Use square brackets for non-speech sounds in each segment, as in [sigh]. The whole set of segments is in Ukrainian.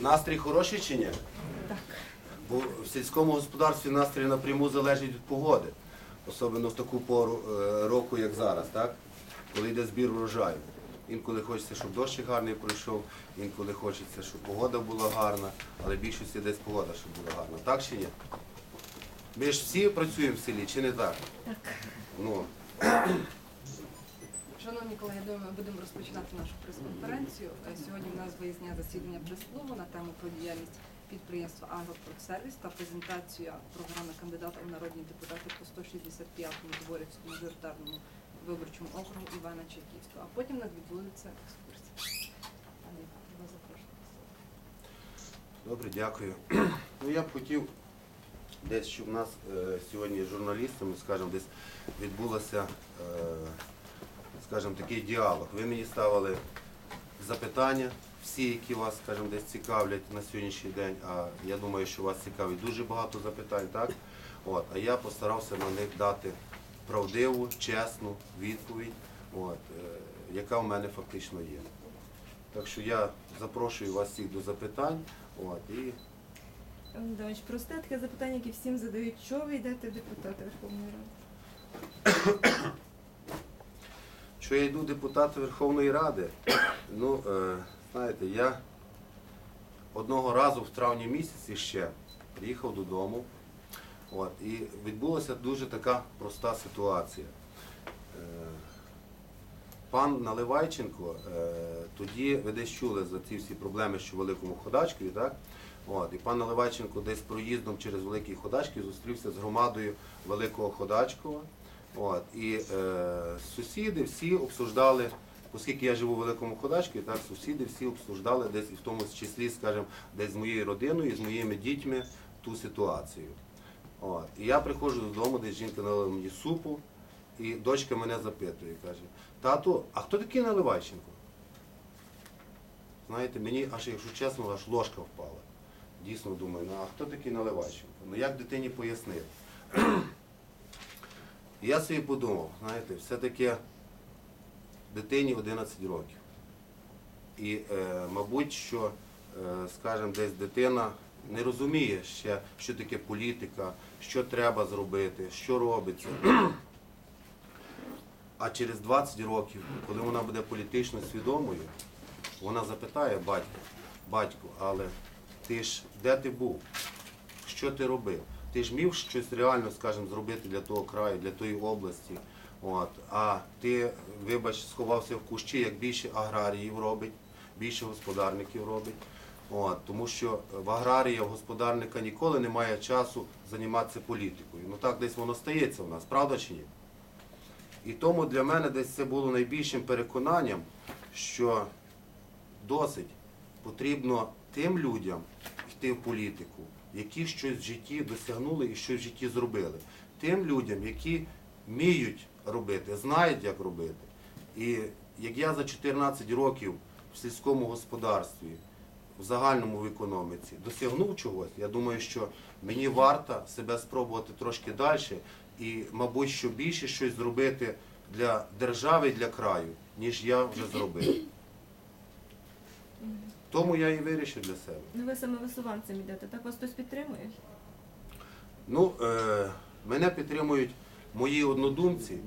Настрій хороший чи ні? Так. Бо в сільському господарстві настрій напряму залежить від погоди, особливо в таку пору е, року, як зараз, так? коли йде збір врожаю. Інколи хочеться, щоб дощ гарний пройшов, інколи хочеться, щоб погода була гарна, але більшості десь погода, щоб була гарна. Так чи ні? Ми ж всі працюємо в селі, чи не так? Так. Ну, Шановні колеги, я думаю, ми будемо розпочинати нашу прес-конференцію. Е, Сьогодні у нас виїзне засідання прес-клубу на тему про діяльність підприємства «Агропродсервіс» та презентація програми кандидата у народні депутати по 165-му Дворівському мажоритарному виборчому округу Івана Чайківського. А потім нас відбудеться екскурсія. Іване, вас запрошую. Добре, дякую. Ну я б хотів десь, щоб у нас е, сьогодні з журналістами, скажімо, десь відбулося, е, скажімо, такий діалог. Ви мені ставили запитання, всі, які вас, скажімо, десь цікавлять на сьогоднішній день. А я думаю, що вас цікавить дуже багато запитань, так? От, а я постарався на них дати правдиву, чесну відповідь, от, е, яка в мене фактично є. Так що я запрошую вас всіх до запитань. От, і Давич, просте таке запитання, яке всім задають, що ви йдете депутати Верховної Ради? Що я йду депутат Верховної Ради, ну, е, знаєте, я одного разу в травні місяці ще приїхав додому. От, і відбулася дуже така проста ситуація. Е, Пан Наливайченко, е, тоді ви десь чули за ці всі проблеми, що в Великому Ходачкові, так? От, і пан Наливайченко десь проїздом через Великий Ходачків зустрівся з громадою Великого Ходачкова. От, і е, сусіди всі обсуждали, оскільки я живу в Великому Ходачкові, так, сусіди всі обсуждали десь і в тому числі, скажімо, десь з моєю родиною, з моїми дітьми ту ситуацію. От. І я приходжу додому, десь жінка налила мені супу, і дочка мене запитує, каже, тату, а хто такий Наливайченко? Знаєте, мені аж, якщо чесно, аж ложка впала. Дійсно думаю, ну а хто такий Наливайченко? Ну як дитині пояснити? Я собі подумав, знаєте, все-таки дитині 11 років. І, е, мабуть, що, е, скажімо, десь дитина не розуміє ще, що таке політика, що треба зробити, що робиться. А через 20 років, коли вона буде політично свідомою, вона запитає батька, батьку, але ти ж де ти був? Що ти робив? Ти ж міг щось реально, скажімо, зробити для того краю, для тої області. От. А ти, вибач, сховався в кущі, як більше аграріїв робить, більше господарників робить. От. Тому що в аграрія, в господарника ніколи немає часу займатися політикою. Ну так десь воно стається в нас, правда чи ні? І тому для мене десь це було найбільшим переконанням, що досить потрібно тим людям йти в політику, які щось в житті досягнули і щось в житті зробили. Тим людям, які вміють робити, знають, як робити. І як я за 14 років в сільському господарстві, в загальному в економіці досягнув чогось, я думаю, що мені варто себе спробувати трошки далі і, мабуть, що більше щось зробити для держави і для краю, ніж я вже зробив. [clears throat] Тому я і вирішив для себе. Ну ви саме висуванцем йдете, так вас хтось підтримує? Ну, е, мене підтримують мої однодумці.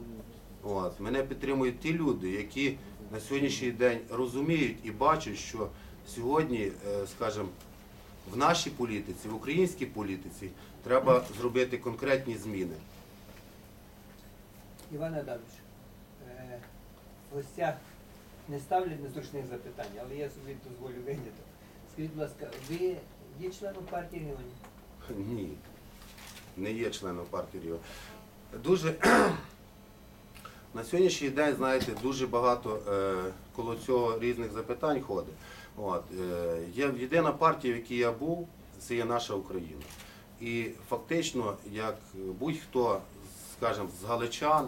От, мене підтримують ті люди, які на сьогоднішній день розуміють і бачать, що сьогодні, е, скажімо, в нашій політиці, в українській політиці треба зробити конкретні зміни. Іван Адамович, е, в гостях не ставлять незручних запитань, але я собі дозволю виняти. Скажіть, будь ласка, ви є членом партії регіонів? Ні, не є членом партії Ріо. Дуже [clears throat] на сьогоднішній день, знаєте, дуже багато е, коло цього різних запитань ходить. От, е, є єдина партія, в якій я був, це є наша Україна. І фактично, як будь-хто, скажімо, з галичан,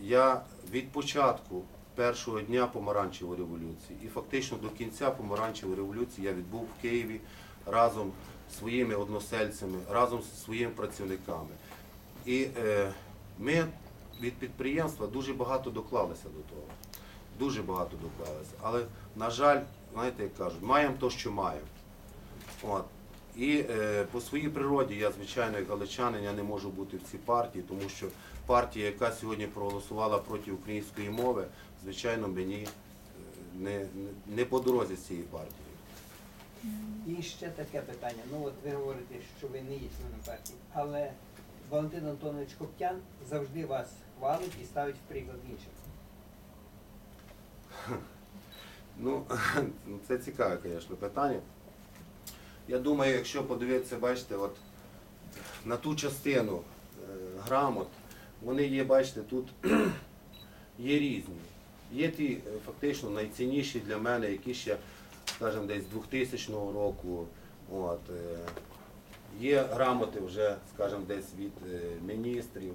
я від початку першого дня помаранчевої революції і фактично до кінця помаранчевої революції я відбув в Києві разом зі своїми односельцями, разом зі своїми працівниками. І е, ми від підприємства дуже багато доклалися до того. дуже багато доклалися. Але, на жаль, знаєте, як кажуть, маємо то, що маємо. От. І е, по своїй природі я, звичайно, як галичанин, я не можу бути в цій партії, тому що партія, яка сьогодні проголосувала проти української мови, звичайно, мені е, не, не, по дорозі з цієї партії. І ще таке питання. Ну от ви говорите, що ви не є членом партії, але Валентин Антонович Коптян завжди вас хвалить і ставить в приклад інших. [laughs] Ну, [laughs] це цікаве, звісно, питання. Я думаю, якщо подивитися, бачите, от на ту частину е, грамот, вони є, бачите, тут [clears throat] є різні. Є ті е, фактично найцінніші для мене, які ще, скажімо, десь 2000 року. От, е, є грамоти вже, скажімо, десь від е, міністрів.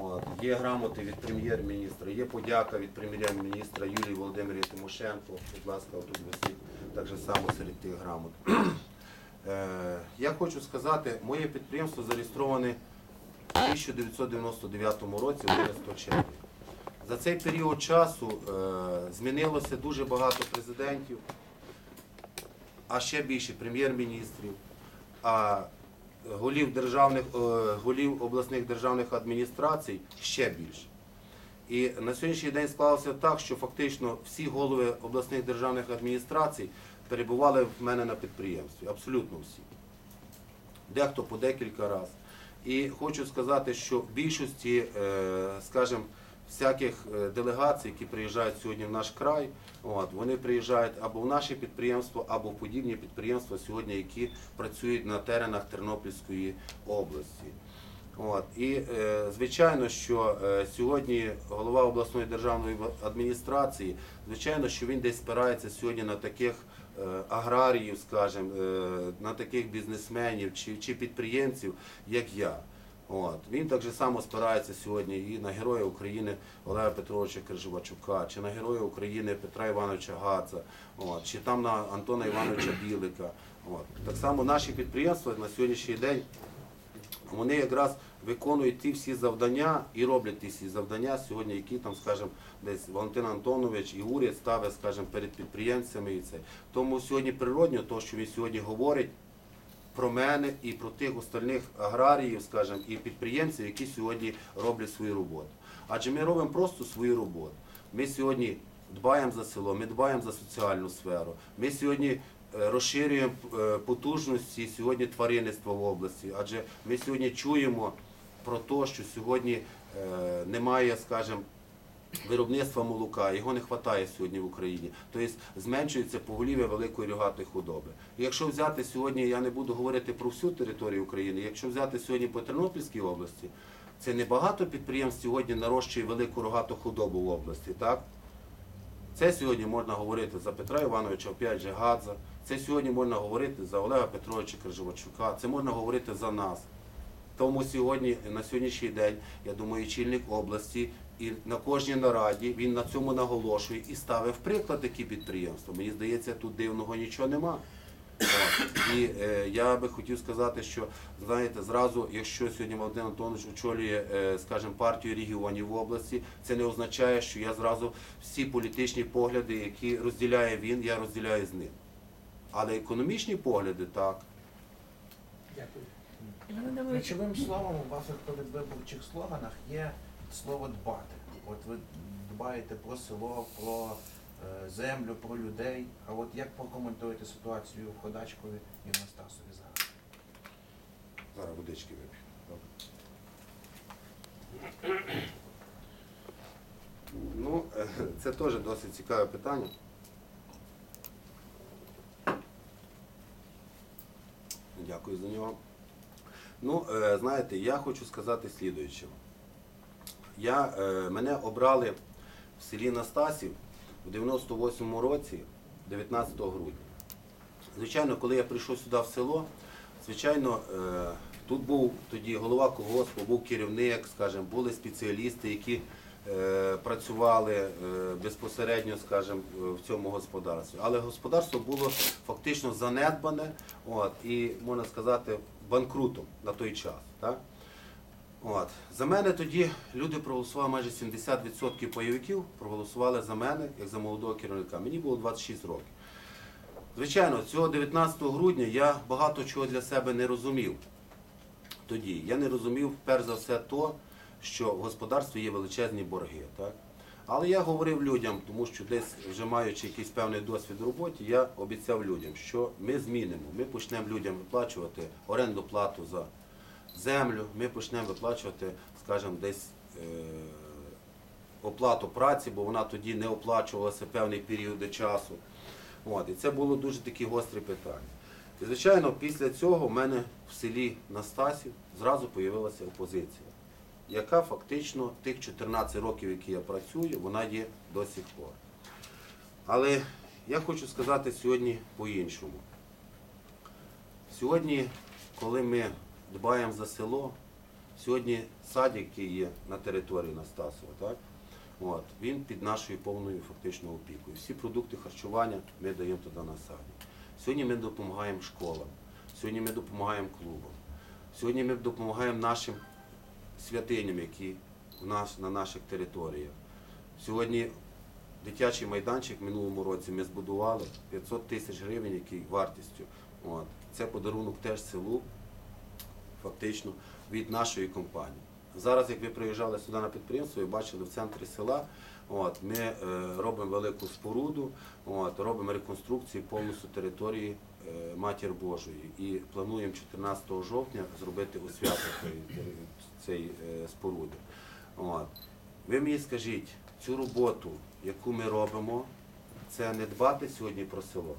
От, є грамоти від прем'єр-міністра, є подяка від прем'єр-міністра Юлії Володимирівни Тимошенко. Будь ласка, тут висить так само серед тих грамот. [clears throat] Я хочу сказати, моє підприємство зареєстроване в 1999 році, в 11 червня. За цей період часу е, змінилося дуже багато президентів, а ще більше прем'єр-міністрів, а голів державних е, голів обласних державних адміністрацій ще більше. І на сьогоднішній день склалося так, що фактично всі голови обласних державних адміністрацій перебували в мене на підприємстві, абсолютно всі. Дехто по декілька разів. І хочу сказати, що в більшості, е, скажімо, всяких е, делегацій, які приїжджають сьогодні в наш край, от, вони приїжджають або в наше підприємство, або в подібні підприємства сьогодні, які працюють на теренах Тернопільської області. От. І е, звичайно, що е, сьогодні голова обласної державної адміністрації, звичайно, що він десь спирається сьогодні на таких аграріїв, скажімо, на таких бізнесменів чи, чи підприємців, як я. От. Він так само спирається сьогодні і на Героя України Олега Петровича Крижевачука, чи на Героя України Петра Івановича Гаця, от, чи там на Антона Івановича Білика. От. Так само наші підприємства на сьогоднішній день вони якраз виконують ті всі завдання і роблять ті всі завдання сьогодні, які там, скажімо, десь Валентин Антонович і уряд ставить, скажімо, перед підприємцями і це. Тому сьогодні природньо, то, що він сьогодні говорить про мене і про тих остальних аграріїв, скажімо, і підприємців, які сьогодні роблять свою роботу. Адже ми робимо просто свою роботу. Ми сьогодні дбаємо за село, ми дбаємо за соціальну сферу. Ми сьогодні е, розширюємо е, потужності сьогодні тваринництва в області, адже ми сьогодні чуємо про те, що сьогодні е, немає, скажімо, виробництва молока, його не вистачає сьогодні в Україні. Тобто зменшується поголів'я великої рогатої худоби. Якщо взяти сьогодні, я не буду говорити про всю територію України, якщо взяти сьогодні по Тернопільській області, це небагато підприємств сьогодні нарощує велику рогату худобу в області, так? Це сьогодні можна говорити за Петра Івановича, опять же, Гадза. Це сьогодні можна говорити за Олега Петровича Крижовачука. Це можна говорити за нас. Тому сьогодні, на сьогоднішній день, я думаю, чільник області і на кожній нараді він на цьому наголошує і ставив приклад такі підприємства. Мені здається, тут дивного нічого нема. І е, я би хотів сказати, що знаєте, зразу, якщо сьогодні Валентин Антонович очолює, е, скажімо, партію регіонів в області, це не означає, що я зразу всі політичні погляди, які розділяє він, я розділяю з ним. Але економічні погляди так. Дякую. Ключовим словом у ваших передвиборчих слоганах є слово дбати. От ви дбаєте про село, про е, землю, про людей. А от як прокоментуєте ситуацію в Ходачкові і в Настасові зараз? Зараз водички вип'ю. Ну, е, це теж досить цікаве питання. Дякую за нього. Ну, е, знаєте, я хочу сказати слідуюче. Я, е, мене обрали в селі Настасів в 98-му році, 19 грудня. Звичайно, коли я прийшов сюди в село, звичайно, е, тут був тоді голова колгоспу, був керівник, скажімо, були спеціалісти, які е, працювали безпосередньо, скажімо, в цьому господарстві. Але господарство було фактично занедбане, от, і можна сказати, банкрутом на той час. Так? От. За мене тоді люди проголосували майже 70% пайовиків проголосували за мене, як за молодого керівника. Мені було 26 років. Звичайно, цього 19 грудня я багато чого для себе не розумів. Тоді я не розумів, перш за все, то, що в господарстві є величезні борги. Так? Але я говорив людям, тому що десь вже маючи якийсь певний досвід у роботі, я обіцяв людям, що ми змінимо, ми почнемо людям виплачувати оренду плату за землю, ми почнемо виплачувати, скажімо, десь е, оплату праці, бо вона тоді не оплачувалася певний період часу. От, і це було дуже такі гострі питання. І, звичайно, після цього в мене в селі Настасів зразу з'явилася опозиція, яка фактично тих 14 років, які я працюю, вона є до сих пор. Але я хочу сказати сьогодні по-іншому. Сьогодні, коли ми дбаємо за село, сьогодні садик, який є на території Настасова, так? От, він під нашою повною фактично опікою. Всі продукти харчування ми даємо туди на садик. Сьогодні ми допомагаємо школам, сьогодні ми допомагаємо клубам, сьогодні ми допомагаємо нашим святиням, які у нас на наших територіях. Сьогодні дитячий майданчик в минулому році ми збудували 500 тисяч гривень, який вартістю. От. Це подарунок теж селу, фактично, від нашої компанії. Зараз, як ви приїжджали сюди на підприємство, ви бачили в центрі села, от, ми е, робимо велику споруду, от, робимо реконструкцію повністю території е, Матір Божої. І плануємо 14 жовтня зробити освяту цієї, цієї е, споруди. От. Ви мені скажіть, цю роботу, яку ми робимо, це не дбати сьогодні про село.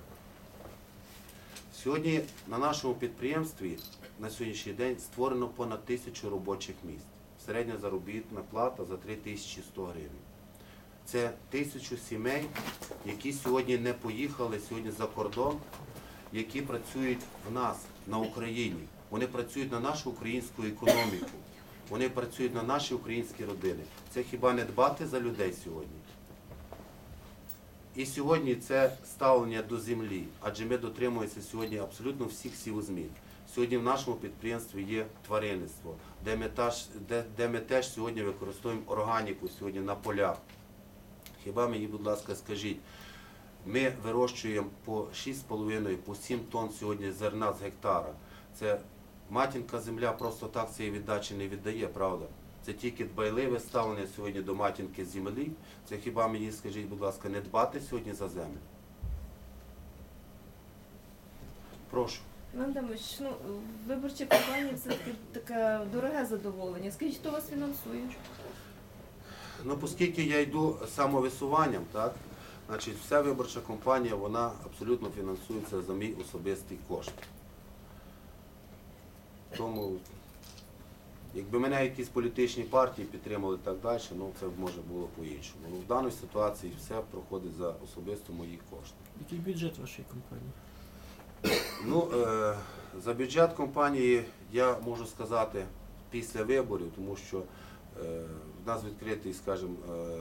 Сьогодні на нашому підприємстві на сьогоднішній день створено понад тисячу робочих місць. Середня заробітна плата за 3100 гривень. Це тисячу сімей, які сьогодні не поїхали сьогодні за кордон, які працюють в нас на Україні. Вони працюють на нашу українську економіку. Вони працюють на наші українські родини. Це хіба не дбати за людей сьогодні? І сьогодні це ставлення до землі, адже ми дотримуємося сьогодні абсолютно всіх сівозмін. Сьогодні в нашому підприємстві є тваринництво, де ми, теж, де, де ми теж сьогодні використовуємо органіку сьогодні на полях. Хіба мені, будь ласка, скажіть, ми вирощуємо по 6,5, по 7 тонн сьогодні зерна з гектара. Це матінка земля просто так цієї віддачі не віддає, правда? Це тільки дбайливе ставлення сьогодні до матінки землі. Це хіба мені, скажіть, будь ласка, не дбати сьогодні за землю? Прошу. Іван Адамович, ну, виборча кампанія все-таки таке дороге задоволення. Скажіть, хто вас фінансує? Ну, оскільки я йду самовисуванням, так, значить, вся виборча кампанія, вона абсолютно фінансується за мій особистий кошт. Тому, якби мене якісь політичні партії підтримали і так далі, ну це б може було по-іншому. Ну, в даній ситуації все проходить за особисто мої кошти. Який бюджет вашої компанії? Ну, е, за бюджет компанії я можу сказати після виборів, тому що е, в нас відкритий, скажімо, е,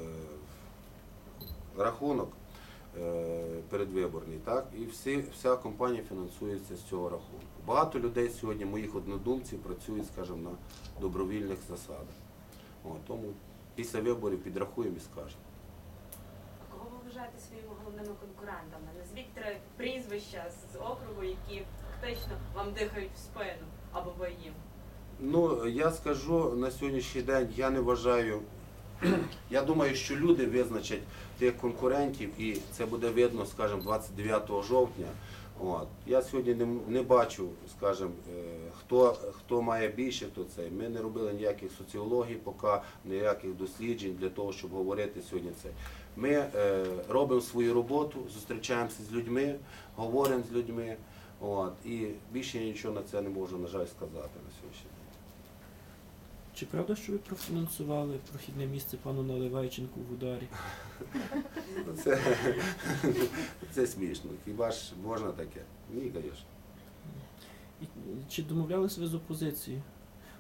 рахунок передвиборний, так, і всі, вся компанія фінансується з цього рахунку. Багато людей сьогодні, моїх однодумців, працюють, скажімо, на добровільних засадах. От, тому після виборів підрахуємо і скажемо. Кого ви вважаєте головними конкурентами? Назвіть три прізвища з округу, які фактично вам дихають в спину або ви їм. Ну, я скажу на сьогоднішній день, я не вважаю. [clears throat] Я думаю, що люди визначать тих конкурентів, і це буде видно, скажімо, 29 жовтня. От. Я сьогодні не, не бачу, скажімо, е, хто, хто має більше, хто це. Ми не робили ніяких соціологій, поки ніяких досліджень для того, щоб говорити сьогодні це. Ми е, робимо свою роботу, зустрічаємося з людьми, говоримо з людьми. От. І більше я нічого на це не можу, на жаль, сказати на сьогоднішній день. Чи правда, що ви профінансували прохідне місце пану Наливайченку в ударі? Ну, Це, [laughs] це смішно. Хіба ж можна таке? Ні, звісно. Чи домовлялися ви з опозицією?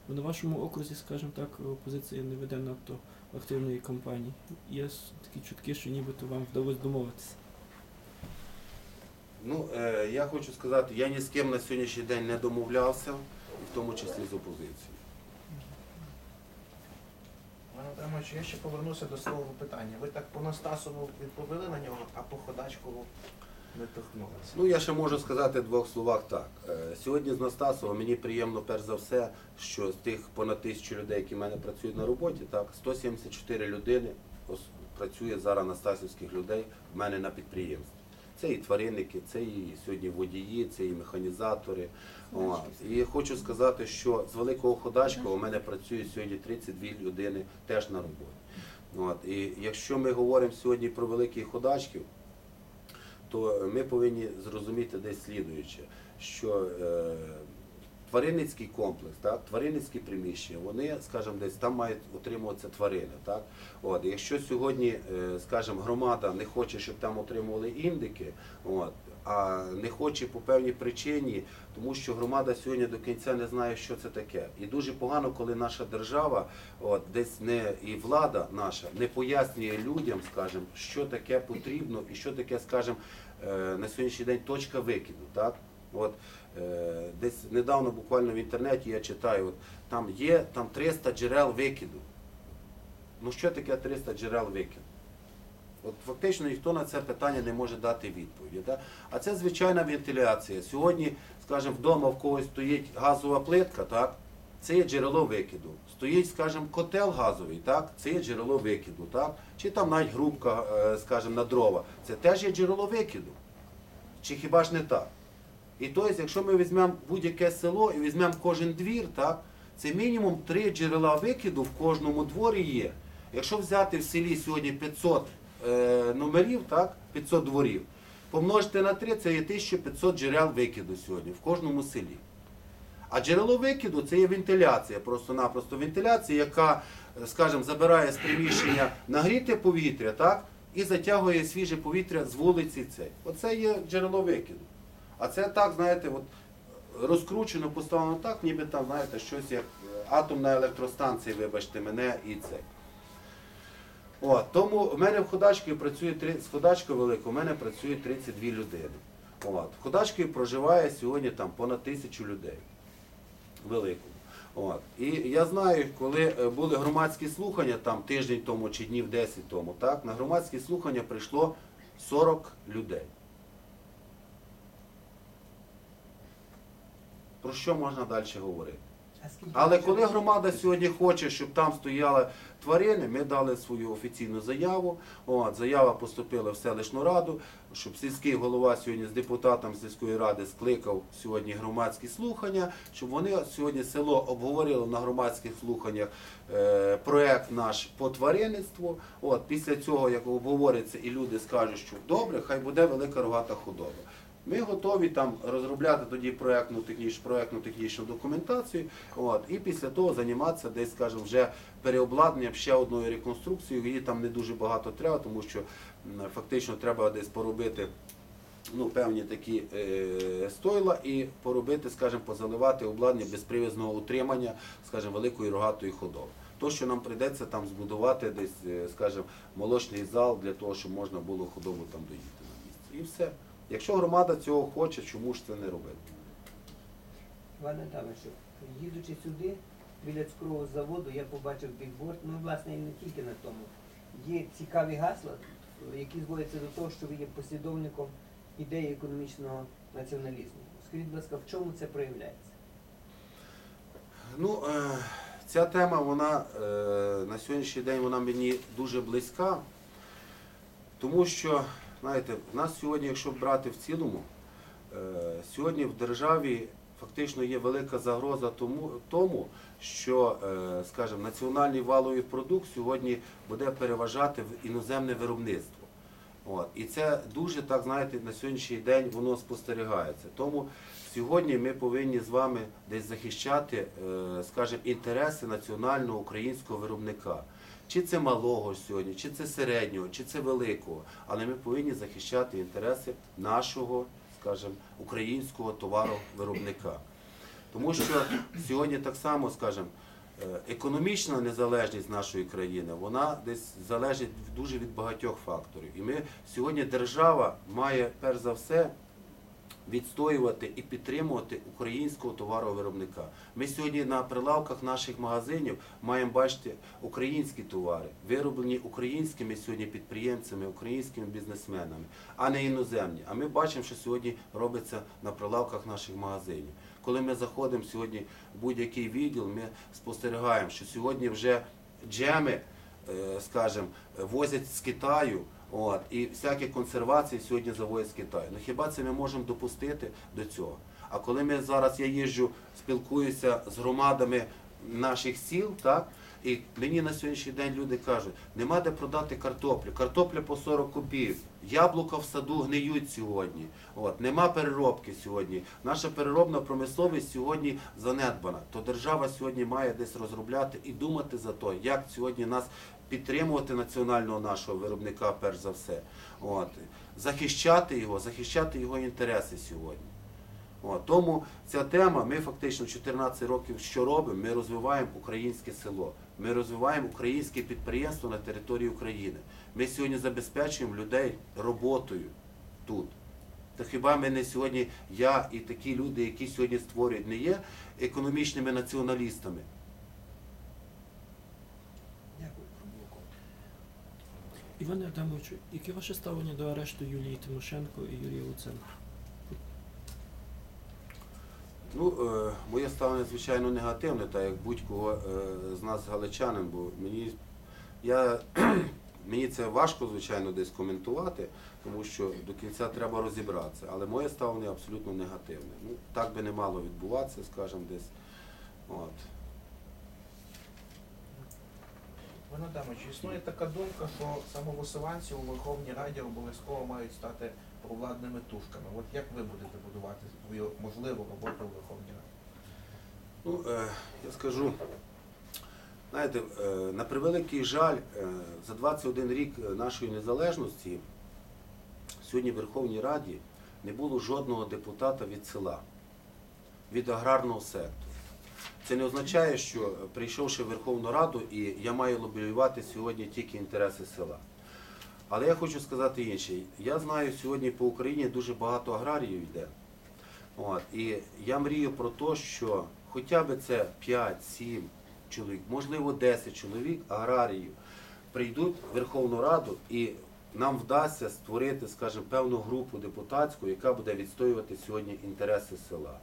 Бо на вашому окрузі, скажімо так, опозиція не веде надто активної кампанії. Є такі чутки, що нібито вам вдалося домовитися. Ну, е, я хочу сказати, я ні з ким на сьогоднішній день не домовлявся, і в тому числі з опозицією. Пане Абрамович, я ще повернуся до свого питання. Ви так по Настасову відповіли на нього, а по Ходачкову не торкнулися. Ну, я ще можу сказати в двох словах так. Е, Сьогодні з Настасова мені приємно, перш за все, що з тих понад тисячу людей, які в мене працюють на роботі, так, 174 людини працює зараз настасівських людей в мене на підприємстві. Це і тваринники, це і сьогодні водії, це і механізатори. От. І хочу сказати, що з Великого Ходачкова у мене працює сьогодні 32 людини теж на роботі. От. І якщо ми говоримо сьогодні про Великий Ходачків, то ми повинні зрозуміти десь слідуюче, що е, тваринницький комплекс, так, тваринницькі приміщення, вони, скажімо, десь там мають утримуватися тварини. Так? От, якщо сьогодні, е, скажімо, громада не хоче, щоб там отримували індики, от, а не хоче по певній причині, тому що громада сьогодні до кінця не знає, що це таке. І дуже погано, коли наша держава, от, десь не і влада наша не пояснює людям, скажімо, що таке потрібно і що таке, скажімо, е, на сьогоднішній день точка викиду. Так? От, е, десь недавно буквально в інтернеті я читаю, от, там є там 300 джерел викиду. Ну що таке 300 джерел викиду? От фактично ніхто на це питання не може дати відповіді. Да? А це звичайна вентиляція. Сьогодні, скажімо, вдома в когось стоїть газова плитка, так? це є джерело викиду. Стоїть, скажімо, котел газовий, так? це є джерело викиду. Так? Чи там навіть грубка, е, скажімо, на дрова, це теж є джерело викиду. Чи хіба ж не так? І тобто, якщо ми візьмемо будь-яке село і візьмемо кожен двір, так, це мінімум три джерела викиду в кожному дворі є. Якщо взяти в селі сьогодні 500 е, номерів, так, 500 дворів, помножити на 3, це є 1500 джерел викиду сьогодні в кожному селі. А джерело викиду це є вентиляція, просто-напросто вентиляція, яка, е, скажімо, забирає з приміщення нагріте повітря, так, і затягує свіже повітря з вулиці цей. Оце є джерело викиду. А це так, знаєте, от розкручено, поставлено так, ніби там, знаєте, щось як е, атомна електростанція, вибачте мене, і це. От, тому в мене в Ходачкові працює з Ходачкою великою, у мене працює 32 людини. От. В Ходачкові проживає сьогодні там понад тисячу людей. Великому. От. І я знаю, коли е, були громадські слухання там тиждень тому чи днів 10 тому, так, на громадські слухання прийшло 40 людей. Про що можна далі говорити? Але коли громада сьогодні хоче, щоб там стояли тварини, ми дали свою офіційну заяву. От, заява поступила в селищну раду, щоб сільський голова сьогодні з депутатом сільської ради скликав сьогодні громадські слухання, щоб вони сьогодні село обговорило на громадських слуханнях е, проект наш по тваринництву. От, після цього, як обговориться, і люди скажуть, що добре, хай буде велика рогата худоба. Ми готові там розробляти тоді проектну технічну, проектну технічну документацію, от, і після того займатися десь, скажімо, вже переобладнанням ще одною реконструкцією. Її там не дуже багато треба, тому що фактично треба десь поробити ну, певні такі е, стойла і поробити, скажімо, позаливати обладнання безпривізного утримання, скажімо, великої рогатої худоби. То, що нам прийдеться там збудувати десь, е, скажімо, молочний зал для того, щоб можна було худобу там доїти на місці. І все. Якщо громада цього хоче, чому ж це не робити? Іван Адамовичу, їдучи сюди, біля цукрового заводу, я побачив бікборд, ну, власне, і не тільки на тому. Є цікаві гасла, які зводяться до того, що ви є послідовником ідеї економічного націоналізму. Скажіть, будь ласка, в чому це проявляється? Ну, е, ця тема, вона е, на сьогоднішній день вона мені дуже близька, тому що, знаєте, в нас сьогодні, якщо брати в цілому, е, сьогодні в державі фактично є велика загроза тому, тому що, е, скажімо, національний валовий продукт сьогодні буде переважати в іноземне виробництво. От. І це дуже, так знаєте, на сьогоднішній день воно спостерігається. Тому сьогодні ми повинні з вами десь захищати, е, скажімо, інтереси національного українського виробника. Чи це малого сьогодні, чи це середнього, чи це великого. Але ми повинні захищати інтереси нашого, скажімо, українського товаровиробника. Тому що сьогодні так само, скажімо, е, економічна незалежність нашої країни, вона десь залежить дуже від багатьох факторів. І ми сьогодні держава має перш за все відстоювати і підтримувати українського товаровиробника. Ми сьогодні на прилавках наших магазинів маємо бачити українські товари, вироблені українськими сьогодні підприємцями, українськими бізнесменами, а не іноземні. А ми бачимо, що сьогодні робиться на прилавках наших магазинів. Коли ми заходимо сьогодні в будь-який відділ, ми спостерігаємо, що сьогодні вже джеми, е, скажімо, возять з Китаю. От, і всякі консервації сьогодні завозять з Китаю. Ну хіба це ми можемо допустити до цього? А коли ми зараз я їжджу, спілкуюся з громадами наших сіл, так, і мені на сьогоднішній день люди кажуть, нема де продати картоплю. Картопля по 40 копійок. Яблука в саду гниють сьогодні. От, нема переробки сьогодні. Наша переробна промисловість сьогодні занедбана. То держава сьогодні має десь розробляти і думати за те, як сьогодні нас підтримувати національного нашого виробника, перш за все. От, захищати його, захищати його інтереси сьогодні. От, тому ця тема, ми фактично 14 років що робимо? Ми розвиваємо українське село, ми розвиваємо українське підприємство на території України. Ми сьогодні забезпечуємо людей роботою тут. Та хіба ми не сьогодні, я і такі люди, які сьогодні створюють, не є економічними націоналістами? Дякую. Іване Адамовичу, яке ваше ставлення до арешту Юлії Тимошенко і Юрія Луценка? Ну, е, моє ставлення, звичайно, негативне, так як будь-кого е, з нас галичанин, бо мені, я, [clears throat] мені це важко, звичайно, десь коментувати, тому що до кінця треба розібратися. Але моє ставлення абсолютно негативне. Ну, так би не мало відбуватися, скажімо, десь. От. Пане Адамович, існує така думка, що самовисуванці у Верховній Раді обов'язково мають стати провладними тушками. От як ви будете будувати свою можливу роботу у Верховній Раді? Ну, е, я скажу, знаєте, е, на превеликий жаль, е, за 21 рік нашої незалежності сьогодні в Верховній Раді не було жодного депутата від села, від аграрного сектору. Це не означає, що е, прийшовши в Верховну Раду, і я маю лобіювати сьогодні тільки інтереси села. Але я хочу сказати інше. Я знаю, сьогодні по Україні дуже багато аграріїв йде. От, і я мрію про те, що хоча б це 5-7 чоловік, можливо 10 чоловік аграріїв прийдуть в Верховну Раду і нам вдасться створити, скажімо, певну групу депутатську, яка буде відстоювати сьогодні інтереси села.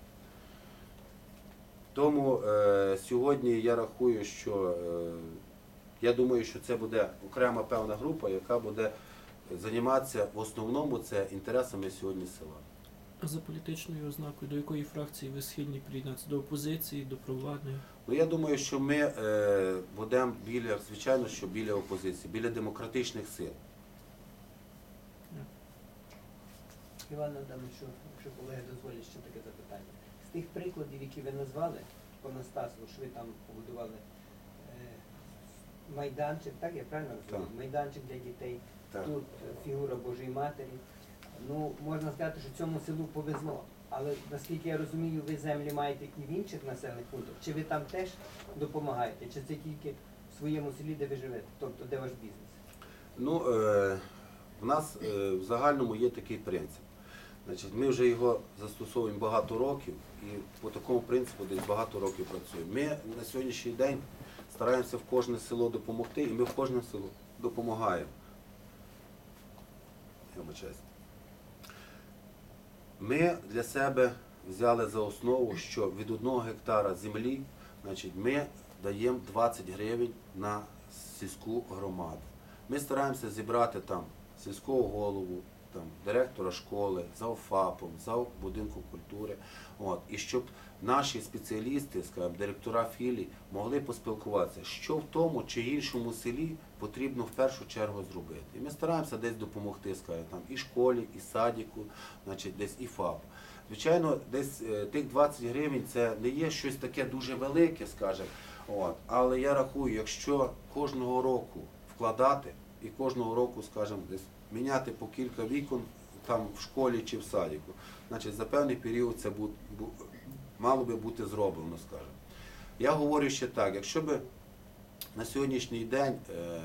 Тому е, сьогодні я рахую, що е, я думаю, що це буде окрема певна група, яка буде займатися в основному це інтересами сьогодні села. А за політичною ознакою, до якої фракції ви схильні приєднатися? До опозиції, до провладної? Ну я думаю, що ми е, будемо біля, звичайно, що біля опозиції, біля демократичних сил. Іван Адамовичу, якщо колеги дозволять ще таке запитання. З тих прикладів, які ви назвали по Настасу, що ви там побудували е, майданчик, так я правильно розумію? Майданчик для дітей, Так. тут фігура Божої Матері. Ну, можна сказати, що цьому селу повезло. Але наскільки я розумію, ви землі маєте і в інших населених пунктах. Чи ви там теж допомагаєте? Чи це тільки в своєму селі, де ви живете? Тобто де ваш бізнес? Ну, е, в нас е, в загальному є такий принцип. Значить, ми вже його застосовуємо багато років і по такому принципу десь багато років працюємо. Ми на сьогоднішній день стараємося в кожне село допомогти, і ми в кожне село допомагаємо. Ми для себе взяли за основу, що від одного гектара землі значить, ми даємо 20 гривень на сільську громаду. Ми стараємося зібрати там сільського голову, там, директора школи, зав ФАПом, зав будинку культури. От, і щоб наші спеціалісти, скажімо, директора філій могли поспілкуватися, що в тому чи іншому селі потрібно в першу чергу зробити. І ми стараємося десь допомогти, скажімо, там, і школі, і садіку, значить, десь і ФАП. Звичайно, десь е, тих 20 гривень це не є щось таке дуже велике, скажімо. От. Але я рахую, якщо кожного року вкладати і кожного року, скажімо, десь міняти по кілька вікон там в школі чи в садіку, значить за певний період це бу- бу- мало би бути зроблено, скажімо. Я говорю ще так, якщо би на сьогоднішній день е,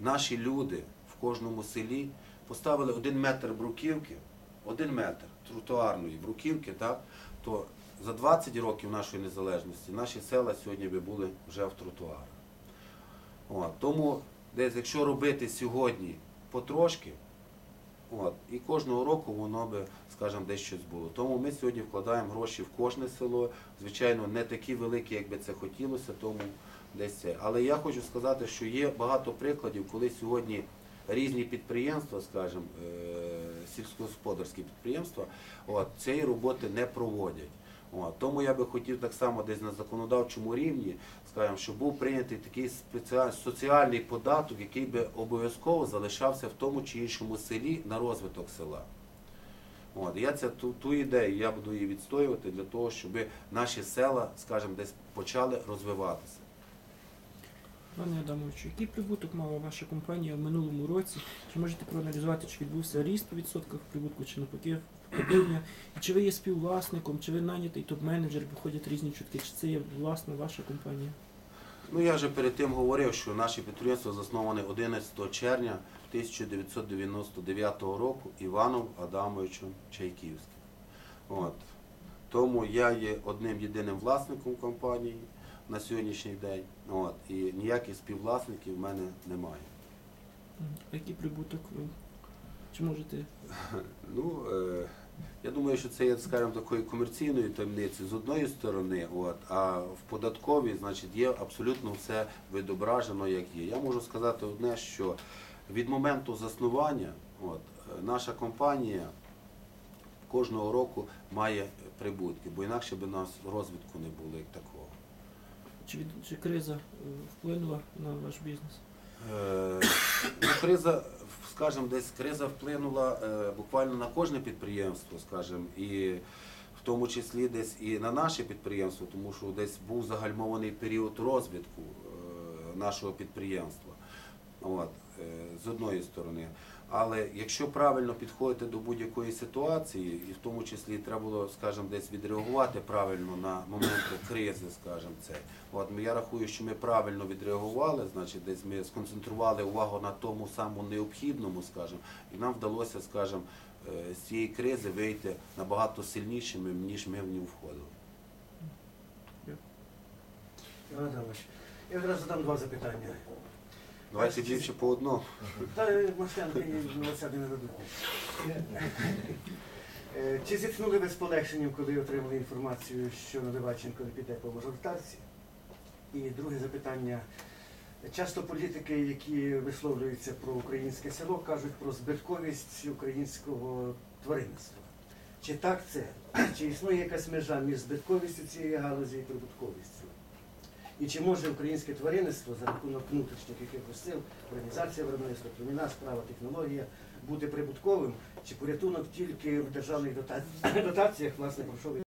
наші люди в кожному селі поставили один метр бруківки, один метр тротуарної бруківки, так, то за 20 років нашої незалежності наші села сьогодні би були вже в тротуарах. От, тому десь, якщо робити сьогодні потрошки, от, і кожного року воно би, скажімо, десь щось було. Тому ми сьогодні вкладаємо гроші в кожне село. Звичайно, не такі великі, як би це хотілося, тому десь це. Але я хочу сказати, що є багато прикладів, коли сьогодні різні підприємства, скажімо, е, сільськогосподарські підприємства, от, цієї роботи не проводять. От, тому я би хотів так само десь на законодавчому рівні, скажімо, щоб був прийнятий такий спеціальний соціальний податок, який би обов'язково залишався в тому чи іншому селі на розвиток села. От, я це ту, ту ідею, я буду її відстоювати для того, щоб наші села, скажімо, десь почали розвиватися. Пане Адамовичу, який прибуток мала ваша компанія в минулому році? Чи можете проаналізувати, чи відбувся ріст у відсотках прибутку, чи навпаки падіння? І чи ви є співвласником, чи ви нанятий топ-менеджер, виходять різні чутки, чи це є власна ваша компанія? Ну я вже перед тим говорив, що наше підприємство засноване 11 червня 1999 року Іваном Адамовичем Чайківським. От. Тому я є одним єдиним власником компанії на сьогоднішній день. От. І ніяких співвласників в мене немає. А який прибуток? е, Чи можете? Ну, е, я думаю, що це є, скажімо, такою комерційною таємницею з одної сторони, от, а в податковій, значить, є абсолютно все відображено, як є. Я можу сказати одне, що від моменту заснування от, наша компанія кожного року має прибутки, бо інакше б у нас розвитку не було як такого. Чи, від, чи криза е, вплинула на ваш бізнес? Е, ну, криза, скажімо, десь криза вплинула е, буквально на кожне підприємство, скажімо, і в тому числі десь і на наше підприємство, тому що десь був загальмований період розвитку е, нашого підприємства. От, е, з одної сторони. Але якщо правильно підходити до будь-якої ситуації, і в тому числі треба було, скажімо, десь відреагувати правильно на моменти кризи, скажімо, це. От я рахую, що ми правильно відреагували, значить, десь ми сконцентрували увагу на тому самому необхідному, скажімо, і нам вдалося, скажімо, е, з цієї кризи вийти набагато сильнішими, ніж ми в нього входили. Іван Адамович, я одразу задам два запитання. Давайте більше по одному. Та Масленки і не дадуть. Е, Чи зіткнули ви з полегшенням, коли отримали інформацію, що Наливаченко не піде по мажоритарці? І друге запитання. Часто політики, які висловлюються про українське село, кажуть про збитковість українського тваринництва. Чи так це? Чи існує якась межа між збитковістю цієї галузі і прибутковістю? І чи може українське тваринництво за рахунок внутрішніх якихось сил, організація виробництва, племінна справа, технологія бути прибутковим, чи порятунок тільки в державних [clears throat] дотаціях, власне, про що ви